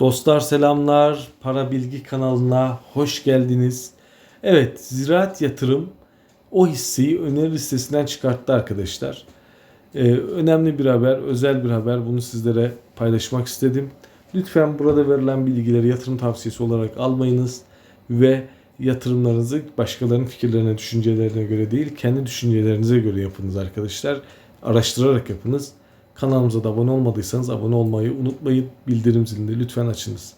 Dostlar selamlar. Para Bilgi kanalına hoş geldiniz. Evet, Ziraat Yatırım o hisseyi öneri listesinden çıkarttı arkadaşlar. Ee, önemli bir haber, özel bir haber. Bunu sizlere paylaşmak istedim. Lütfen burada verilen bilgileri yatırım tavsiyesi olarak almayınız ve yatırımlarınızı başkalarının fikirlerine, düşüncelerine göre değil, kendi düşüncelerinize göre yapınız arkadaşlar. Araştırarak yapınız. Kanalımıza da abone olmadıysanız abone olmayı unutmayın. Bildirim zilini lütfen açınız.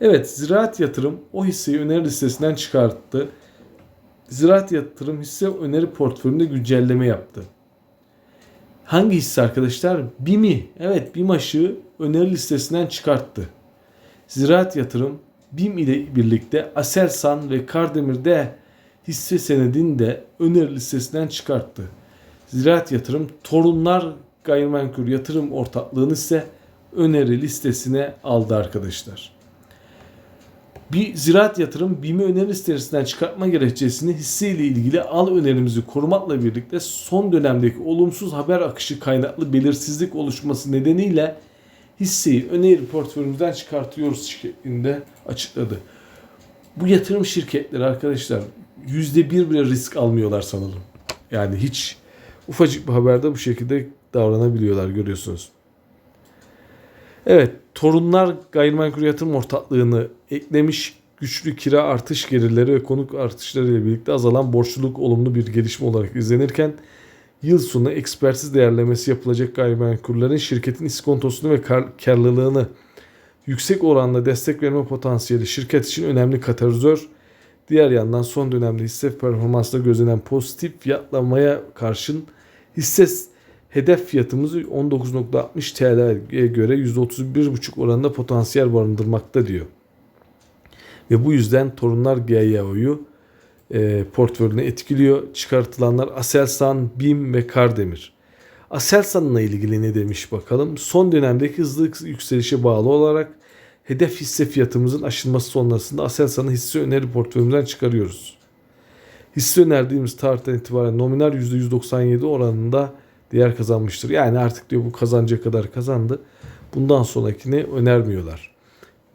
Evet, Ziraat Yatırım o hisseyi öneri listesinden çıkarttı. Ziraat Yatırım hisse öneri portföyünde güncelleme yaptı. Hangi hisse arkadaşlar? BİM'i. Evet BİM aşığı öneri listesinden çıkarttı. Ziraat Yatırım BİM ile birlikte Aselsan ve Kardemir'de hisse senedini de öneri listesinden çıkarttı. Ziraat Yatırım Torunlar Gayrimenkul Yatırım Ortaklığı'nı ise öneri listesine aldı arkadaşlar. Bir ziraat yatırım BİM'i öneri listesinden çıkartma gerekçesini hisse ile ilgili al önerimizi korumakla birlikte son dönemdeki olumsuz haber akışı kaynaklı belirsizlik oluşması nedeniyle hisseyi öneri portföyümüzden çıkartıyoruz şeklinde açıkladı. Bu yatırım şirketleri arkadaşlar %1 bile risk almıyorlar sanırım. Yani hiç ufacık bir haberde bu şekilde davranabiliyorlar görüyorsunuz. Evet, Torunlar Gayrimenkul Yatırım Ortaklığı'nı eklemiş güçlü kira artış gelirleri ve konuk artışları ile birlikte azalan borçluluk olumlu bir gelişme olarak izlenirken yıl sonu ekspertiz değerlemesi yapılacak gayrimenkullerin şirketin iskontosunu ve kar, karlılığını yüksek oranda destek verme potansiyeli şirket için önemli katalizör. Diğer yandan son dönemde hisse performansında gözlenen pozitif fiyatlamaya karşın hisse hedef fiyatımız 19.60 TL'ye göre %31,5 oranında potansiyel barındırmakta diyor. Ve bu yüzden Torunlar GYO'yu e, portföyüne etkiliyor. Çıkartılanlar Aselsan, BİM ve Kardemir. Aselsan'la ilgili ne demiş bakalım. Son dönemdeki hızlı yükselişe bağlı olarak hedef hisse fiyatımızın aşılması sonrasında Aselsan'ı hisse öneri portföyümüzden çıkarıyoruz. Hisse önerdiğimiz tarihten itibaren nominal %197 oranında değer kazanmıştır. Yani artık diyor bu kazanca kadar kazandı. Bundan sonrakini önermiyorlar.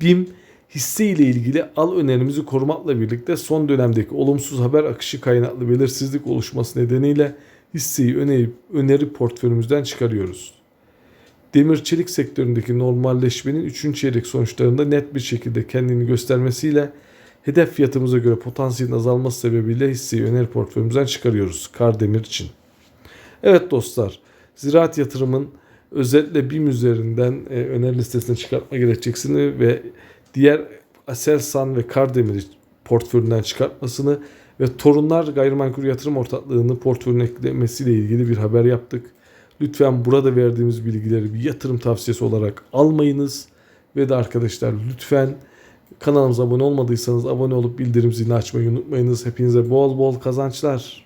BİM hisse ile ilgili al önerimizi korumakla birlikte son dönemdeki olumsuz haber akışı kaynaklı belirsizlik oluşması nedeniyle hisseyi öneri, öneri portföyümüzden çıkarıyoruz. Demir çelik sektöründeki normalleşmenin 3. çeyrek sonuçlarında net bir şekilde kendini göstermesiyle hedef fiyatımıza göre potansiyelin azalması sebebiyle hisseyi öneri portföyümüzden çıkarıyoruz Kardemir için. Evet dostlar, ziraat yatırımın özellikle BİM üzerinden e, öneri listesine çıkartma gerekçesini ve diğer Aselsan ve Kardemir portföyünden çıkartmasını ve Torunlar Gayrimenkul Yatırım Ortaklığı'nı portföyüne eklemesiyle ilgili bir haber yaptık. Lütfen burada verdiğimiz bilgileri bir yatırım tavsiyesi olarak almayınız. Ve de arkadaşlar lütfen kanalımıza abone olmadıysanız abone olup bildirim zilini açmayı unutmayınız. Hepinize bol bol kazançlar.